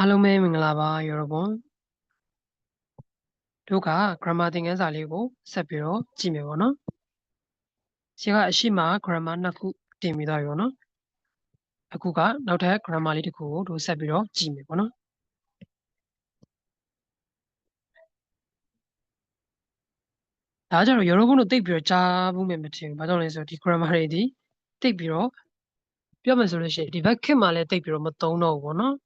အားလုံးပဲမင်္ဂလာပါယောရဘွန်တို့က grammar သင်ခန်းစာလေးကိုဆက်ပြီးတော့ကြည့်မယ်ပေါ့နော်ရှင်ကအရှိမ grammar နှစ်ခုတင်ပြီးသားပြီပေါ့နော်အခုကနောက်ထပ် grammar လေးတစ်ခုကိုတို့ဆက်ပြီးတော့ကြည့်မယ်ပေါ့နော်ဒါကြတော့ယောရဘွန်တို့တိတ်ပြီးတော့ကြားဘူးမယ်မထင်ဘူးဘာကြောင့်လဲဆိုတော့ဒီ grammar တွေဒီတိတ်ပြီးတော့ပြောမယ်ဆိုလို့ရှိရင်ဒီဘက်ခင်မှာလည်းတိတ်ပြီးတော့မသုံးတော့ဘူးပေါ့နော်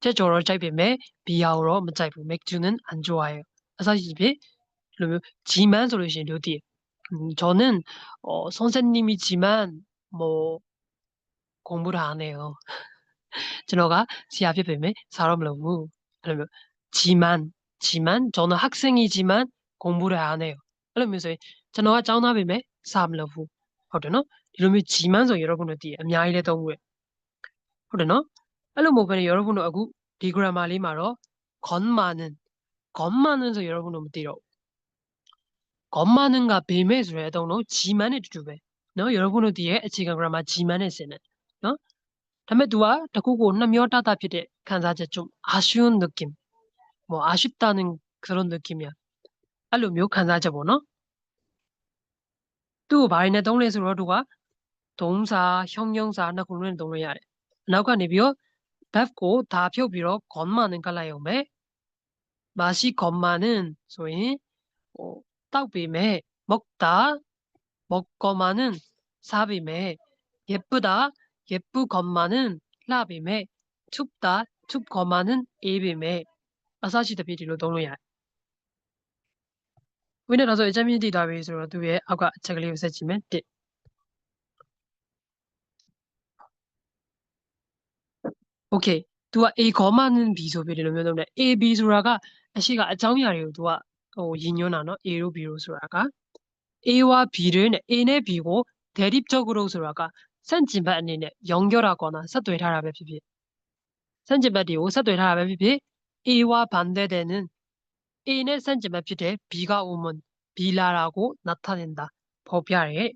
제조로 짧게면 비하우로 뭐 짧고 맥주는 안 좋아해요. 사실 그러면 지만 소리신 요디. 음, 저는 어, 선생님이지만 뭐 공부를 안 해요. 저가 시합에 뵈면 사람을 너무 그러면 지만 지만 저는 학생이지만 공부를 안 해요. 그러면서 저가 ကျောင်းသား 뵈면 사람을 너무 ဟုတ်တယ်နော်ဒီလိုမျိုး 지만ဆို여러분တို့တည်အများကြီးလဲသုံးဘူးဟုတ်တယ်နော် အဲ့လိုမဟုတ်ဘဲ여러분တို့အခုဒီ grammar လေးမှာတော့ 건만은 건만은 ဆို여러분တို့မသိတော့ 건만은과 뱀의 소리에 동로 지만의 두배. 너 여러분은 뒤에 지금 그라마 지만의 쓰는. 너? 다음에 누가 다고고 남여다다 피데 간사제 좀 아쉬운 느낌. 뭐 아쉽다는 그런 느낌이야. 알로 묘 간사제 뭐너? 또 말이네 동네에서 누가 동사, 형용사 하나 고르는 동네야. 나가 내비어 밟고 다 표비로 건마는 갈라요메. 맛이 건마는 소위 어, 딱비메 먹다 먹거마는 사비메 예쁘다 예쁘건마는 라비메 춥다 춥거마는 이비메 아사시다 비리로 동로야. 위내라서 예전 미디 다비스로 두에 아까 책을 읽었지만 OK，သူက A ခေါ်မှန်း B ဆိုပြီးဒီလိုမျိုးလုပ်တယ် A B ဆိုတာကအရှိကအကြောင်းအရာတွေကိုသူကဟိုရည်ညွှန်းတာနော် A တို့ B တို့ဆိုတာက A ဝ B တွေနဲ့ A နဲ့ B ကို 대립 적으로ဆိုတာကစန့်ကျင်ဘက်အနေနဲ့ရောင်းကြောတာကောနာဆက်သွယ်ထားတာပဲဖြစ်ဖြစ်စန့်ကျင်ဘက်တွေကိုဆက်သွယ်ထားတာပဲဖြစ်ဖြစ် A ဝဗန်တဲ့တဲ့န A နဲ့စန့်ကျင်ဘက်ဖြစ်တဲ့ B ကဥမွန် Bလာတာကိုနတ်ထနေတာဖော်ပြရဲ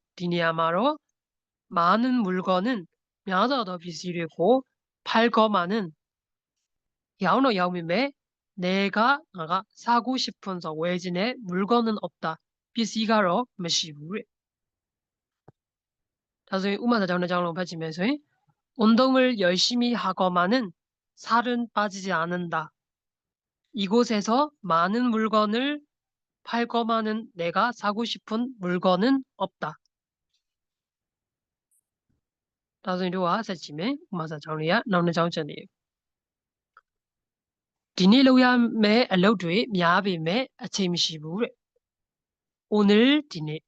디နေရာမှာတော့많은 물건은များစွာသော ပစ္စည်းတွေကို 팔거마는 야오노 야오미매 내가 나가 사고 싶은 서 외진에 물건은 없다. ပစ္စည်းကတော့ မရှိဘူးတဲ့. 나중에 우마사장내장으로 빠지면서 운동을 열심히 하거마는 살은 빠지지 않는다. 이곳에서 많은 물건을 팔거마는 내가 사고 싶은 물건은 없다. ဒါဆိုရင်တို့ကဆက်ကြည့်မယ်ဥမာစာကြောင်းတွေကနောက်နှစ်ကြောင်းချက်နေဒီနေ့လုပ်ရမယ့်အလုပ်တွေများပေမဲ့အချိန်မရှိဘူးတဲ့오늘ဒီနေ့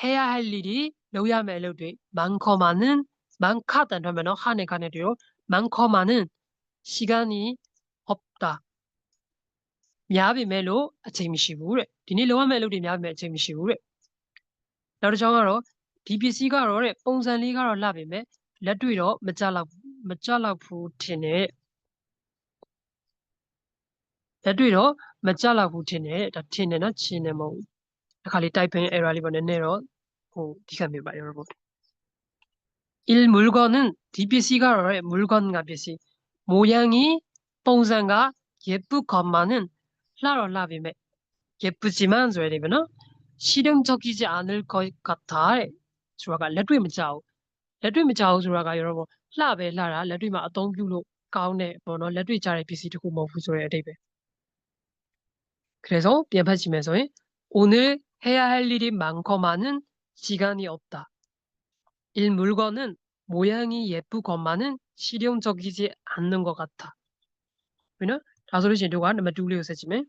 해야 할 일이လုပ်ရမယ့်အလုပ်တွေ많거많은많카단하면하네가네도많거많은시간이없다များပေမဲ့လို့အချိန်မရှိဘူးတဲ့ဒီနေ့လုပ်ရမယ့်အလုပ်တွေများပေမဲ့အချိန်မရှိဘူးတဲ့နောက်တစ်ကြောင်းကတော့ဒီပစ္စည်းကတော့တဲ့ပုံစံလေးကတော့လှပေမဲ့ လက်တွေ့တော့မကြလောက်မကြလောက်ဘူးထင်တယ်လက်တွေ့တော့မကြလောက်ဘူးထင်တယ်ဒါထင်တယ်နော်ချင်တယ်မဟုတ်ဘူးအခါလေး typing error လေးပေါ့နည်းနည်းတော့ဟိုဒီကမြပါ여러분1 물건은 DPC가 물건과 PC 모양이 뽕상과 예쁘건만은 라라라비메 예쁘지만 소야 되면 실용적이지 않을 것 같아. 주아가 레드에 문자오 လက်တွေ့မကြောက်ဆိုတာကရောပေါ့လှပဲလှတာလက်တွေ့မှာအသုံးပြုလို့ ကောင်းတဲ့ပေါ့နော်လက်တွေ့ကျတဲ့ပစ္စည်းတစ်ခုမဟုတ်ဘူးဆိုတဲ့အဓိပ္ပာယ် 그래서 ပြန်ဖတ်ကြည့်မယ်ဆိုရင် 오늘 해야 할 일이 많거만은 시간이 없다. 일 물건은 모양이 예쁘건만은 실용적이지 않는 것 같아. 왜냐? 다소리신 누가 너무 둘리고 쓰지면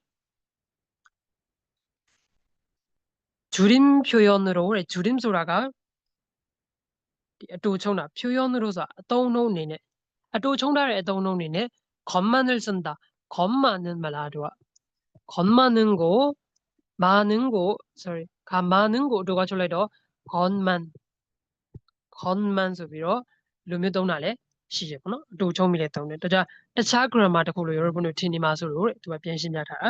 줄임 표현으로 그래 줄임 소라가 ဒီ အတူချုံတာ 표현으로서 အသုံးနှုန်းအနေနဲ့အတူချုံထားတဲ့အသုံးနှုန်းအနေနဲ့ 것만을 쓴다. 것만은 말아도 것만은 거 많은 거 sorry 가 많은 거 누가 줄래도 것만 것만 ဆိုပြီးတော့လူမျိုးသုံးတာလည်းရှိရပေါ့နော်အတူချုံမိလည်းသုံးတယ်ဒါကြတခြား grammar တစ်ခုလို့ Europe တို့ထင်နေမှာဆိုလို့တဲ့သူကပြန်ရှင်းပြထားတာ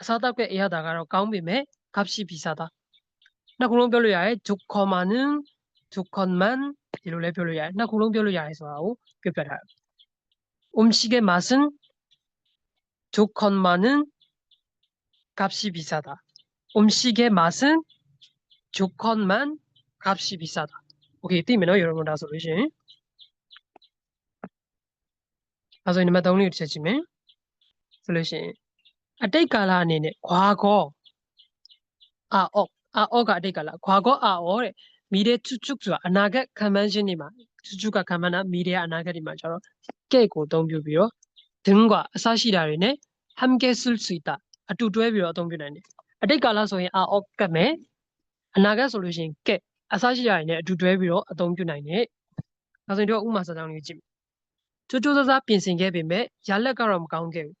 အစားအသောက်ကအရသာကတော့ကောင်းပေမဲ့ 값이 비싸다 နှစ်ခုလုံးပြောလို့ရတယ် 좋거만은 좋건만 ဒီလိုလည်းပြောလို့ရတယ်နှစ်ခုလုံးပြောလို့ရတယ်ဆိုတာကိုပြောပြထားတယ် 음식의 맛은 좋건만은 값이 비싸다 음식의 맛은 좋건만 값이 비싸다. 오케이, 띠면요, 여러분 다 소리신. 가서 이제 맞다 오늘 찾지면 소리 အတိတ်ကာလအနေနဲ့ခွာကောအာအော့အာအော့ကအတိတ်ကာလခွာကောအာအော့တဲ့မီတဲ့ချွတ်ချွတ်ဆိုတာအနာဂတ်ခံမှန်းခြင်းတွေမှာချွတ်ချွတ်ကခံမှန်းတာမီတဲ့အနာဂတ်တွေမှာကျတော့ကဲ့ကိုအသုံးပြုပြီးတော့ဒင်းကအစရှိတာတွေနဲ့ဟမ်ကဲဆူလ်စီတာအတူတွဲပြီးတော့အသုံးပြုနိုင်တယ်အတိတ်ကာလဆိုရင်အာအော့ကတ်မယ်အနာဂတ်ဆိုလို့ရှိရင်ကဲ့အစရှိတာတွေနဲ့အတူတွဲပြီးတော့အသုံးပြုနိုင်တယ်နောက်ဆုံးတော့ဥမာစာကြောင်းလေးကြည့်မယ်ချိုးချိုးစားစားပြင်ဆင်ခဲ့ပေမဲ့ရလက်ကတော့မကောင်းခဲ့ဘူး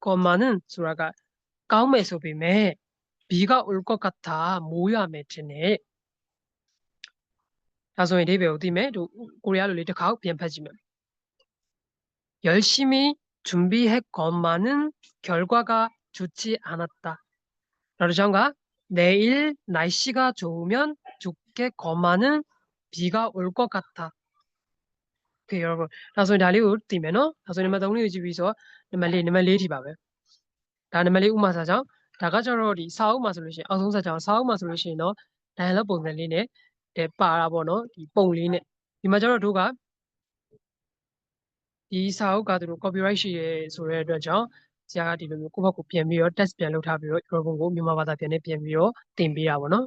건만은 소라가 까움의 소비매 비가 올 것 같아 모야매 드네. 다소의 레벨 어디매 고리아로 리드 가옥 변파지면 열심히 준비했건만은 결과가 좋지 않았다. 라르장가 내일 날씨가 좋으면 좋겠건만은 비가 올 것 같아. okay ရောပေါ့ဒါဆိုရင်ဒါလေးကိုတည်မယ်နော်ဒါဆိုရင်နံပါတ်3လေးကိုကြည့်ပြီးဆိုတော့နံပါတ်4နံပါတ်4ထိပါပဲဒါနံပါတ်4ဥမာစာကြောင့်ဒါကကျတော့ဒီစာအုပ်မှာဆိုလို့ရှိရင်အောက်ဆုံးစာကြောင့်စာအုပ်မှာဆိုလို့ရှိရင်တော့ dialog ပုံစံလေးနဲ့တဲ့ပါတာပေါ့နော်ဒီပုံလေးနဲ့ဒီမှာကျတော့တို့ကဒီစာအုပ်ကသူတို့ copyright ရှိရဲဆိုတဲ့အတွက်ကြောင့်ဆရာကဒီလိုမျိုးကိုယ့်ဘက်ကိုပြန်ပြီးတော့ test ပြန်လုပ်ထားပြီးတော့ error ပုံကိုမြန်မာဘာသာပြန်နဲ့ပြန်ပြီးတော့တင်ပေးတာပေါ့နော်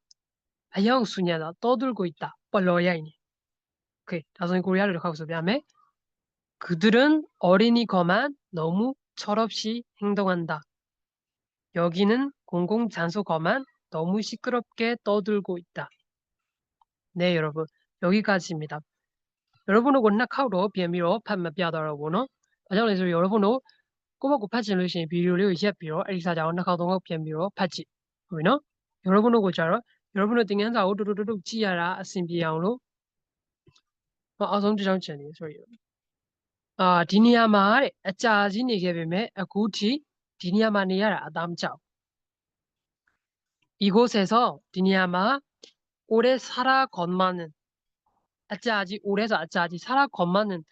아영수냐나 떠들고 있다. 벌러야이니. 그이 나선이 고리하려고 하고서 그 다음에 그들은 어린이 거만 너무 철없이 행동한다. 여기는 공공장소 거만 너무 시끄럽게 떠들고 있다. 네, 여러분. 여기까지입니다. 여러분은 원낙하로 비밀로 판매하더라고요. 그래서 여러분은 꼬박꼬박지路线비료를 一些比如 A 4角那靠东后边比如 파지. 对呢？여러분은 고자로 여러분တို့သင်ခန်းစာကိုတူတူတူတူကြည့်ရတာအဆင်ပြေအောင်လို့မအောင်ဆုံးတစ်ကြောင်းချန်နေ sorry အာဒီနေရာမှာတဲ့အကြာကြီးနေခဲ့ပေမဲ့အခုထိဒီနေရာမှာနေရတာအသားမကြောက် 이곳에서 ဒီနေရာမှာ 오래 살아건만은 아짜지 오래서 아짜지 살아건만은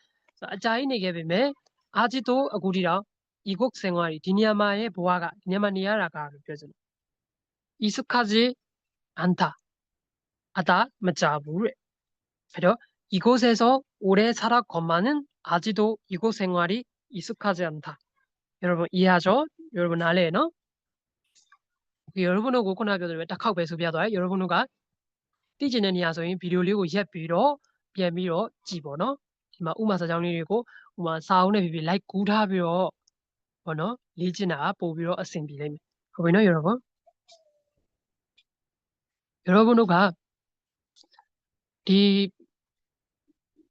아짜이 내게 뱀에 아직도 아구리랑 이곳 생활이 디니아마의 보아가 디니아마니아라가 표현 익숙하지 않다. 하다 마자부레. 그려 이곳에서 오래 살았건만은 아직도 이곳 생활이 익숙하지 않다. 여러분 이해하죠? 여러분 아래에는 여러분의 고고나교들 왜 딱하고 배수비하다 여러분과 띠지는 이하소인 비료리고 이해 비료 비밀로 집어넣어 이마 우마사 장리리고 우마 사운의 비비 라이 구라비로 번호 리지나 보비로 어싱 비레미 그러면 여러분 여러분တို့ကဒီ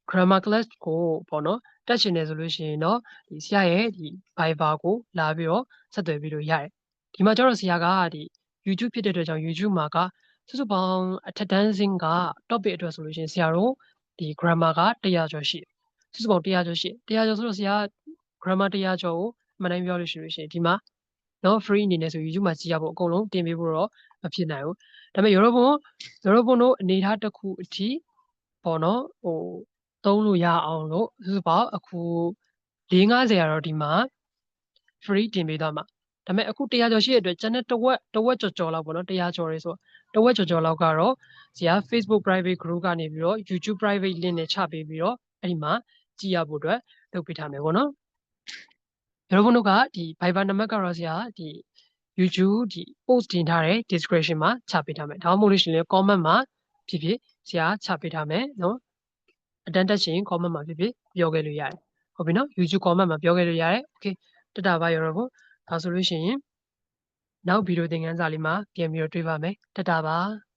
grammar class ကိုပေါ့နော်တက်ရှင်နေဆိုလို့ရှိရင်တော့ဒီဆရာရဲ့ဒီ Viber ကိုလာပြီးတော့ဆက်သွယ်ပြီးလို့ရတယ်ဒီမှာကျတော့ဆရာကဒီ YouTube ဖြစ်တဲ့အတွက်ကြောင့် YouTube မှာကစုစုပေါင်းအထက်တန်းစင်းက topic အတွက်ဆိုလို့ရှိရင်ဆရာတို့ဒီ grammar က100ကျော်ရှိစုစုပေါင်း100ကျော်ရှိ100ကျော်ဆိုတော့ဆရာ grammar 100ကျော်ကိုမနိုင်ပြောလို့ရှိလို့ရှိရင်ဒီမှာနော် free အနေနဲ့ဆို YouTube မှာကြည့်ရဖို့အကုန်လုံးတင်ပေးဖို့တော့ မဖြစ်နိုင်ဘူးဒါပေမဲ့ရောဘုံရောဘုံတို့အနေထားတစ်ခုအထိပေါ့နော်ဟိုသုံးလို့ရအောင်လို့စုစုပေါင်းအခု450ကတော့ဒီမှာ free တင်ပေးသွားမှာဒါပေမဲ့အခု100ကျော်ရှိတဲ့အတွက်ကျန်တဲ့တဝက်တဝက်ကျော်ကျော်လောက်ပေါ့နော်100ကျော်တွေဆိုတဝက်ကျော်ကျော်လောက်ကတော့ဇာ Facebook private group ကနေပြီးတော့ YouTube private link နဲ့ချပေးပြီးတော့အဲ့ဒီမှာကြည့်ရဖို့အတွက်လုပ်ပေးထားမယ်ပေါ့နော်ရောဘုံတို့ကဒီ Viber နံပါတ်ကတော့ဇာဒီ YouTube ဒီ post တင်ထားတဲ့ description မှာချပေးထားမယ်ဒါမှမဟုတ်လို့ရှိရင်လည်း comment မှာဖြစ်ဖြစ်ဆရာချပေးထားမယ်နော်အတန်းတက်ချင် comment မှာဖြစ်ဖြစ်ပြောခဲ့လို့ရတယ်ဟုတ်ပြီနော် YouTube comment မှာပြောခဲ့လို့ရတယ် okay တတပါရောတော့ဒါဆိုလို့ရှိရင်နောက်ဗီဒီယိုသင်ခန်းစာလေးမှာပြန်ပြီးတော့တွေ့ပါမယ်တတပါ